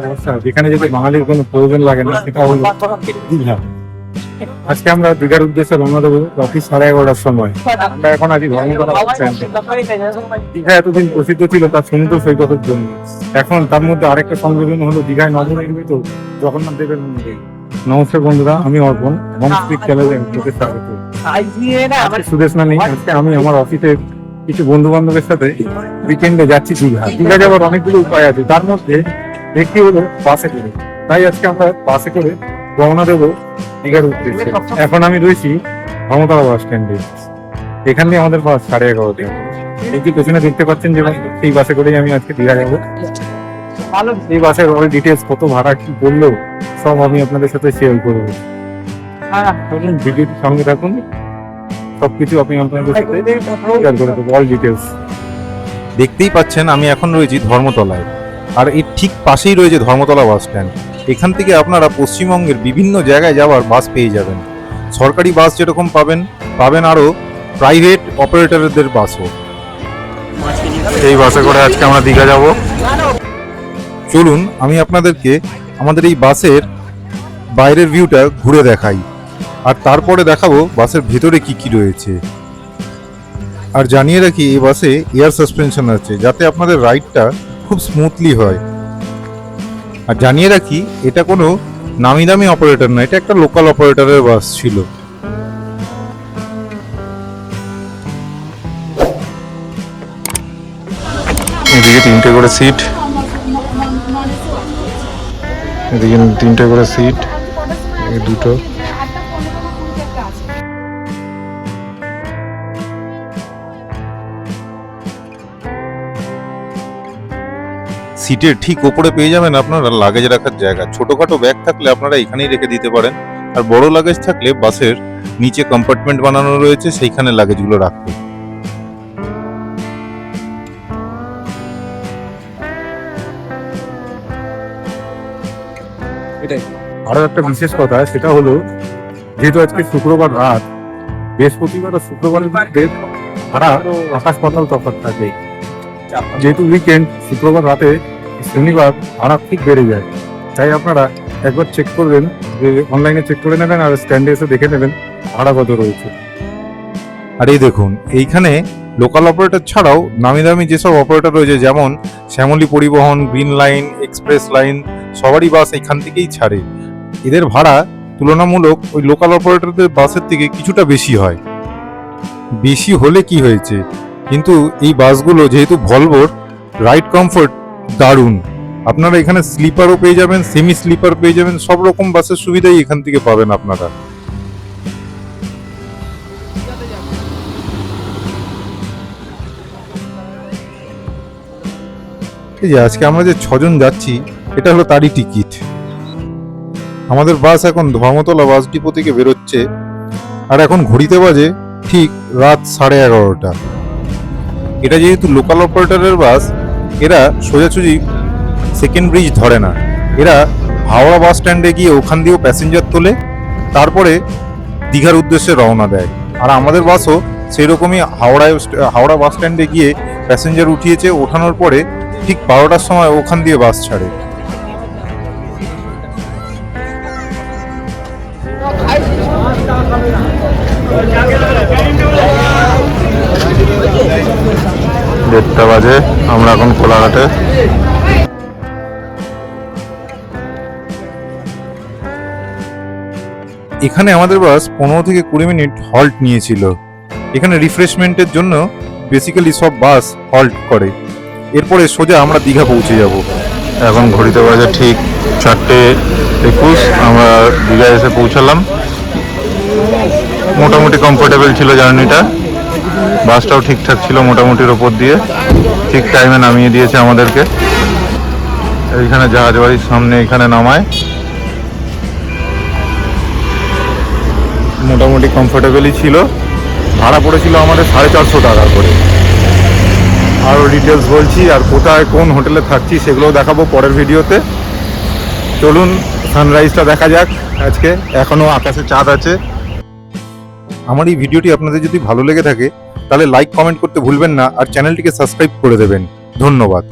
অবস্থা যেখানে বাঙালির কোনো প্রয়োজন লাগে না সেটা হলো দীঘা আজকে আমরা দীঘার উদ্দেশ্যে রওনা দেবো অফিস সাড়ে এগারোটার সময়। আমরা এখন ধর্মতলা দীঘা এতদিন প্রসিদ্ধ ছিল তার সমুদ্র সৈকতের জন্য। এখন তার মধ্যে আরেকটা সংযোজন হলো দীঘায় নবনির্মিত জগন্নাথ দেবের মন্দির। নমস্কার বন্ধুরা আমি অর্পণ বংশিক চ্যানেলে আপনাদের স্বাগত। সুদেশ না নেই আজকে আমি আমার অফিসের কিছু বন্ধু বান্ধবের সাথে উইকেন্ডে যাচ্ছি দীঘা। দীঘা যাওয়ার অনেকগুলো উপায় আছে। তার মধ্যে একটি হলো বাসে করে। তাই আজকে আমরা বাসে করে রওনা দেবো দীঘার উদ্দেশ্যে। এখন আমি রয়েছি ক্ষমতারা বাস স্ট্যান্ডে এখান দিয়ে আমাদের বাস সাড়ে এগারোটা এই যে পেছনে দেখতে পাচ্ছেন যে সেই বাসে করেই আমি আজকে দীঘা যাব। এই বাসের অল ডিটেলস কত ভাড়া কি বলল সব আমি আপনাদের সাথে শেয়ার করব। চলুন ভিডিওটির সঙ্গে থাকুন। সবকিছু আপনি আপনাদের সাথে শেয়ার করে দেবো অল ডিটেলস দেখতেই পাচ্ছেন আমি এখন রয়েছি ধর্মতলায়। আর এর ঠিক পাশেই রয়েছে ধর্মতলা বাস স্ট্যান্ড এখান থেকে আপনারা পশ্চিমবঙ্গের বিভিন্ন জায়গায় যাওয়ার বাস পেয়ে যাবেন। সরকারি বাস যেরকম পাবেন পাবেন আরও প্রাইভেট অপারেটরদের বাসও। এই বাসে করে আজকে আমরা দীঘা যাব। চলুন আমি আপনাদেরকে আমাদের এই বাসের বাইরের ভিউটা ঘুরে দেখাই। আর তারপরে দেখাবো বাসের ভেতরে কি কি রয়েছে। আর জানিয়ে রাখি, এই বাসে এয়ার সাসপেনশন আছে, যাতে আপনাদের রাইডটা খুব স্মুথলি হয়। আর জানিয়ে রাখি, এটা কোনো নামি দামি অপারেটর না, এটা একটা লোকাল অপারেটরের বাস ছিল। এদিকে তিনটে করে সিট এদিকে তিনটে করে সিট দুটো। সিটের ঠিক ওপরে পেয়ে যাবেন আপনারা লাগেজ রাখার জায়গা। ছোটখাটো ব্যাগ থাকলে আপনারা এখানেই রেখে দিতে পারেন। আর বড় লাগেজ থাকলে বাসের নিচে কম্পার্টমেন্ট বানানো রয়েছে সেইখানে লাগেজগুলো রাখবে আরও একটা বিশেষ কথা সেটা হলো যেহেতু আজকে শুক্রবার রাত বৃহস্পতিবার আর শুক্রবারের মধ্যে ভাড়া আকাশ পাতাল তফাৎ থাকে যেহেতু উইকেন্ড শুক্রবার রাতে ভাড়া ঠিক বেড়ে যায়। তাই আপনারা একবার চেক করবেন, যে অনলাইনে চেক করে নেবেন আর স্ট্যান্ডে এসে দেখে নেবেন ভাড়া কত রয়েছে। আর এই দেখুন, এইখানে লোকাল অপারেটর ছাড়াও নামি দামি যেসব অপারেটর রয়েছে, যেমন শ্যামলী পরিবহন গ্রিন লাইন এক্সপ্রেস লাইন সবারই বাস এখান থেকেই ছাড়ে। এদের ভাড়া তুলনামূলক ওই লোকাল অপারেটরদের বাসের থেকে কিছুটা বেশি হয়। বেশি হলে কি হয়েছে? কিন্তু এই বাসগুলো যেহেতু ভলভোর রাইড কমফোর্ট দারুণ। আপনারা এখানে স্লিপারও পেয়ে যাবেন সেমি স্লিপার পেয়ে যাবেন, সব রকম বাসের সুবিধাই এখান থেকে পাবেন আপনারা। এই যে আজকে আমরা যে ছজন যাচ্ছি, এটা হলো তারই টিকিট। আমাদের বাস এখন ধর্মতলা বাস ডিপো থেকে বেরোচ্ছে, আর এখন ঘড়িতে বাজে ঠিক রাত সাড়ে এগারোটা। এটা যেহেতু লোকাল অপারেটরের বাস এরা সোজাসুজি সেকেন্ড ব্রিজ ধরে না। এরা হাওড়া বাস স্ট্যান্ডে গিয়ে ওখান দিয়েও প্যাসেঞ্জার তোলে, তারপরে দীঘার উদ্দেশ্যে রওনা দেয়। আর আমাদের বাসও সেই রকমই হাওড়ায়, হাওড়া বাস স্ট্যান্ডে গিয়ে প্যাসেঞ্জার উঠিয়েছে, ওঠানোর পরে ঠিক বারোটার সময় ওখান দিয়ে বাস ছাড়ে। দেড়টা বাজে আমরা এখন কোলাঘাটে। এখানে আমাদের বাস পনেরো থেকে কুড়ি মিনিট হল্ট নিয়েছিল। এখানে রিফ্রেশমেন্টের জন্য বেসিক্যালি সব বাস হল্ট করে। এরপরে সোজা আমরা দীঘা পৌঁছে যাব। এখন ঘড়িতে বাজে ঠিক চারটে একুশ আমরা দীঘায় এসে পৌঁছালাম। মোটামুটি কমফোর্টেবল ছিল জার্নিটা বাসটাও ঠিকঠাক ছিল মোটামুটির ওপর দিয়ে। ঠিক টাইমে নামিয়ে দিয়েছে আমাদেরকে। এইখানে জাহাজ বাড়ির সামনে এখানে নামায়। মোটামুটি কমফোর্টেবলই ছিল। ভাড়া পড়েছিল আমাদের সাড়ে চারশো টাকা করে। আরও ডিটেলস বলছি, আর কোথায় কোন হোটেলে থাকছি সেগুলোও দেখাবো পরের ভিডিওতে। চলুন সানরাইজটা দেখা যাক আজকে। এখনও আকাশে চাঁদ আছে। আমার এই ভিডিওটি আপনাদের যদি ভালো লেগে থাকে, তাহলে লাইক কমেন্ট করতে ভুলবেন না আর চ্যানেলটিকে সাবস্ক্রাইব করে দেবেন। ধন্যবাদ।